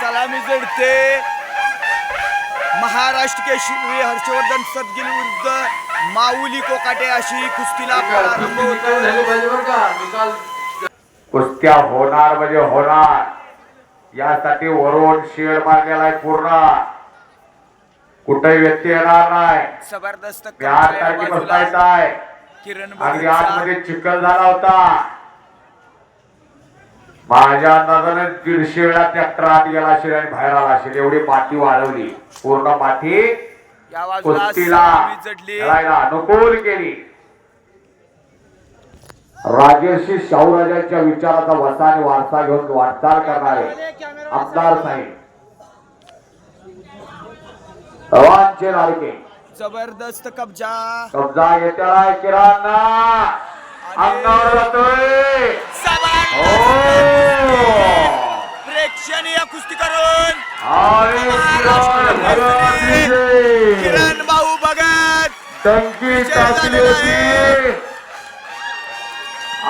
सलामी जडते. महाराष्ट्र केशरी हर्षवर्धन सदगिल विरुद्ध माऊली कोकाटे अशी कुस्तीला प्रारंभ होतो कुस्त्या होणार म्हणजे होणार. यासाठी वरून शेड मारलेला आहे पूर्ण. कुठे व्यक्ती येणार नाही. जबरदस्त किरण भगतचा आतमध्ये चिखल झाला होता. माझ्या अंदाजाने दीडशे वेळा ट्रॅक्टर आत गेला असेल आणि बाहेर आला असेल एवढी माती वाळवली. पूर्ण माती कुस्तीला खेळायला अनुकूल केली. राजर्षी शाहूराजांच्या विचाराचा वसा आणि वारसा घेऊन वाटचाल करणारे आमदार साहेब. सर्वांचे लाडके. जबरदस्त कब्जा. कब्जा घेतला किराणा. अंगावर जातोय. करून. किरण भाऊ भगत होती.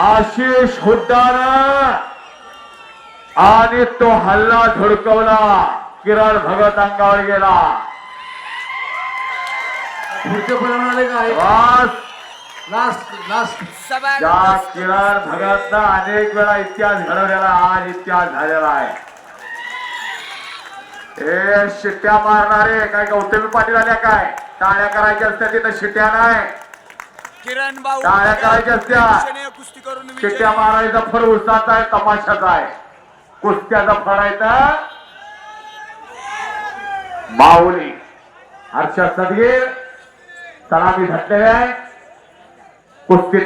आशिष हुड्डानं आणि तो हल्ला धुडकवला. किरण भगत अंगावर गेला. पुढचे परिणाम आले काय बस. लास्ट लास्ट ज्या जबरदस्त किरण भगतनं अनेक वेळा इतिहास घडवलेला आज इतिहास झालेला आहे. हे शिट्ट्या मारणारे काय गौतमी पाटील आल्या काय? टाळ्या करायच्या असत्या तिथं शिट्ट्या नाही. किरण भाऊ टाळ्या करायच्या असत्या. कुस्ती करून. शिट्ट्या मारायचा फर उसाचा आहे तमाशाचा आहे. कुस्त्याचा फर आहे तर माऊली. हर्षद सदगीर सलामी घटलेले आहे कुस्ती